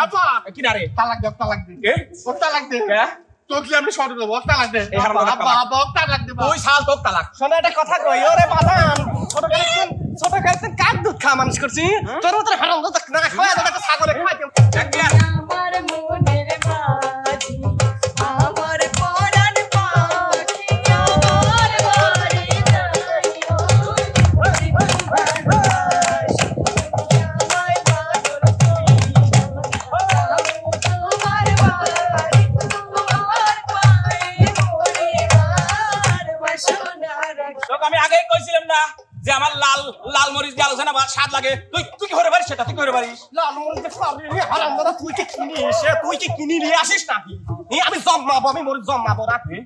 আপা কি না রে তালাক দে তালাক দে এ ও তালাক দে হ্যাঁ তোকে আমি শর্ট দেবো তালাক দে আব্বা তালাক। আব্বা তালাক দে ওই শাল তোক তালাক শোনো একটা কথা কই? ওরে বাদাম! ছোট কালে ছোট কাছে কাক দুধ খা মানুষ করছি? তোর তোর হারাম না খাওয়া? তো একটা ছাগলে না যে আমার লাল লাল মরিচ দিয়ে আলোচনা বা স্বাদ লাগে। তুই তুই কি করে পারিস সেটা? তুই করে পারিস? লাল মরিচ পারলি হারাম দাদা, তুই কি কিনি এসে তুই কি কিনি নিয়ে আসিস নাকি? আমি আমি জন্মাবো, আমি মরিচ জন্মাবো, রাখবি।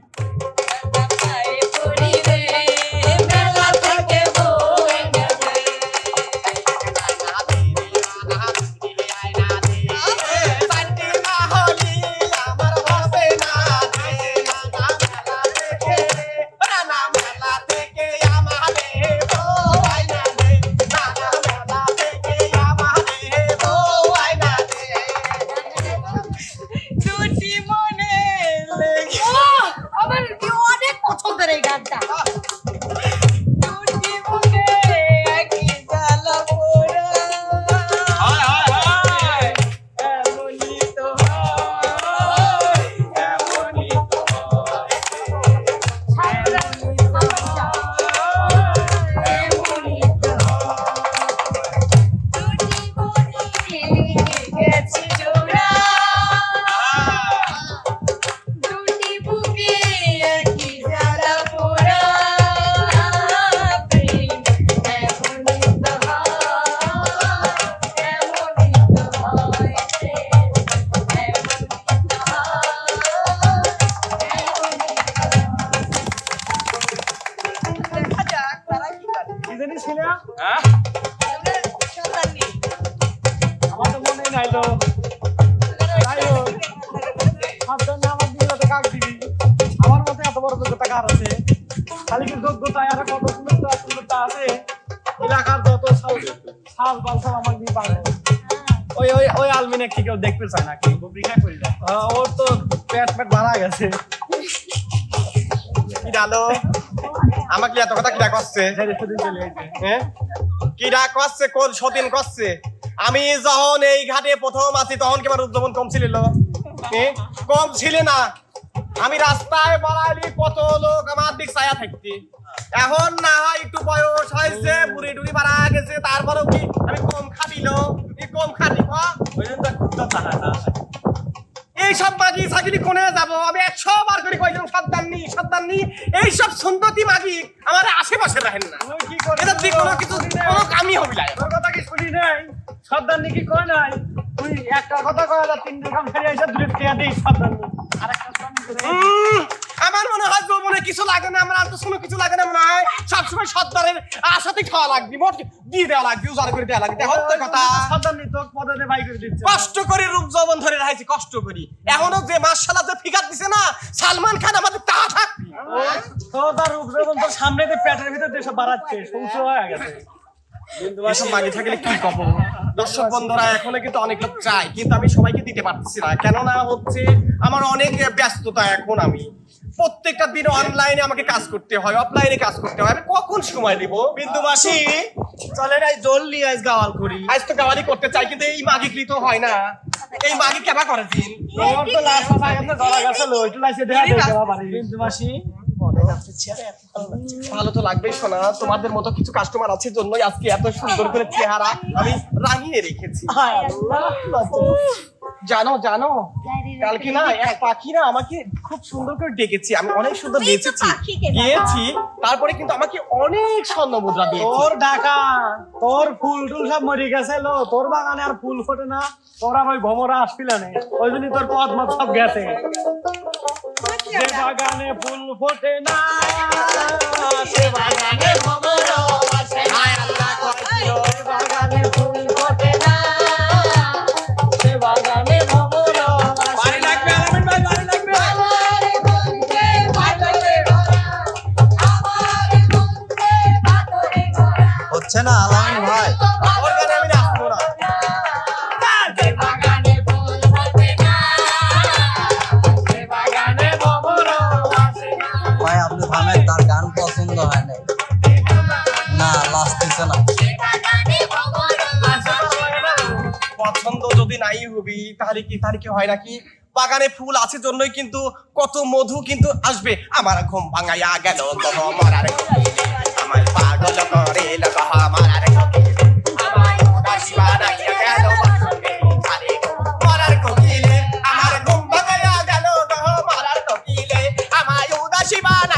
হ্যাঁ? সন্তান নেই আমার তো মনে নাই তো। যাই হোক সাবধানে আমার দিকে কাক দিবি? আমার মতে এত বড় যোগ্যতা কার আছে। খালি কি যোগ্যতা আর কত সুন্দরতা সুন্দরতা আছে? এলাকার যত সাল সাল বাল সব আমার দিয়ে পারে ওই ওই ওই আলমিনে কি কেউ দেখতে চায় নাকি? দেয় ওর তো পেট পেট মারা গেছে। কি ডালো? আমাকে এত কথা কিরা করছে হ্যাঁ? কিরা করছে কোন সদিন করছে আমি যখন এই ঘাটে প্রথম আছি, তখন কি আমার কম ছিল? কম ছিল না। আমি রাস্তায় বাড়াইলি কত লোক আমার দিক ছায়া থাকতি। এখন না হয় একটু বয়স হয়েছে, বুড়ি টুড়ি বাড়া গেছে, তারপরেও কি আমি কম খাটিল? কম খাটি ক? ওই জন্য রাখেন না। এটা তুই কোনো কিছু কোনো কামই হবি না। তোর কথা কি শুনি নাই? সর্দার নাকি কয় নাই? তুই একটা কথা কয় তিন কাম ফেরে এসে দুই টিয়া দিই সর্দার আরেকটা সামনে করে উম, আমার মনে হয় যৌবনে কিছু লাগে না আমার আর তো কোনো কিছু লাগে না মনে হয়। সবসময় সর্দারের আশাতে খাওয়া লাগবে মোট দিয়ে দেওয়া লাগবে উজাড় করে দেওয়া লাগবে। তো কথা। সর্দার নি তোর পদে বাই করে দিচ্ছে। কষ্ট করে রূপ যৌবন ধরে রাখছি কষ্ট করি। এখনও যে মাসালা যে ফিকার দিছে না সালমান খান আমাদের তা থাকবি। তো তার উপদ্রবন তোর সামনে দিয়ে পেটের ভিতর সব বাড়াচ্ছে সমস্যা হয়ে গেছে। এসব মাগি থাকলে কি কব? দর্শক বন্ধুরা এখনও কিন্তু অনেক লোক চাই কিন্তু আমি সবাইকে দিতে পারতেছি না। কেননা হচ্ছে আমার অনেক ব্যস্ততা এখন আমি। প্রত্যেকটা দিন অনলাইনে আমাকে কাজ করতে হয় অফলাইনে কাজ করতে হয়। আমি কখন সময় দিব বিন্দু মাসি চলে নাই জলদি আজ গাওয়াল করি। আজ তো গাওয়ালি করতে চাই কিন্তু এই মাগি কৃত হয় না? এই মাগি কেবা করে দিন? তোর তো লাস্ট সময় এমনি ধরা গেছিল ওইটু লাইছে দেখা দেওয়া পারি বিন্দু মাসি। ভালো তো লাগবেই শোনা তোমাদের মতো কিছু কাস্টমার আছে জন্যই আজকে এত সুন্দর করে চেহারা আমি রাঙিয়ে রেখেছি। হায় আল্লাহ জানো জানো? কালকে না এক পাখি না আমাকে খুব সুন্দর করে ডেকেছি। আমি অনেক সুন্দর ডাকা। গিয়েছি তারপরে কিন্তু আমাকে অনেক স্বর্ণ মুদ্রা দিয়েছে। তোর ঢাকা তোর ফুল টুল সব মরে গেছে লো। তোর বাগানে আর ফুল ফোটে না। তোর আর ওই ভমরা আসছিল না। ওই জন্য তোর পথ মত সব গেছে। যে বাগানে ফুল ফোটে না সে বাগানে হচ্ছে না আলাইন ভাই। পছন্দ যদি নাই তাহলে কি তাহলে কি হয় নাকি? বাগানে ফুল আছে জন্যই কিন্তু কত মধু কিন্তু আসবে। আমার ঘুম ভাঙাইয়া গেল মরার। উদাসী মন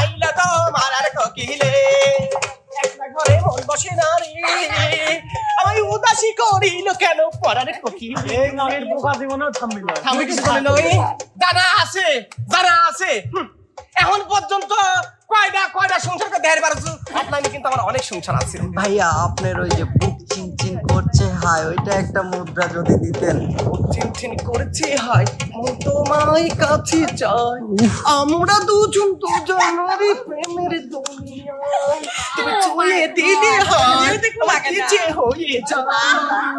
করিল কেন পরার কোকিলে এই গানের পোকা জীবনেও থামবি না থামবে কিছু বলে নই জানা আছে জানা আছে এখন পর্যন্ত কয়টা কয়টা সংসারকে দেড় বারোশো অফলাইনে কিন্তু আমার অনেক সংসার আছে। ভাইয়া আপনার ওই যে বুক চিনচিন করছে হায় ওইটা একটা মুদ্রা যদি দিতেন। চিনচিন করছে হয় মন তোমায় কাছে চাই আমরা দুজন দুজনেরই প্রেমের দুনিয়ায়। তুমি ছুঁয়ে দিলে হয় লাগে যে হয়ে যায়।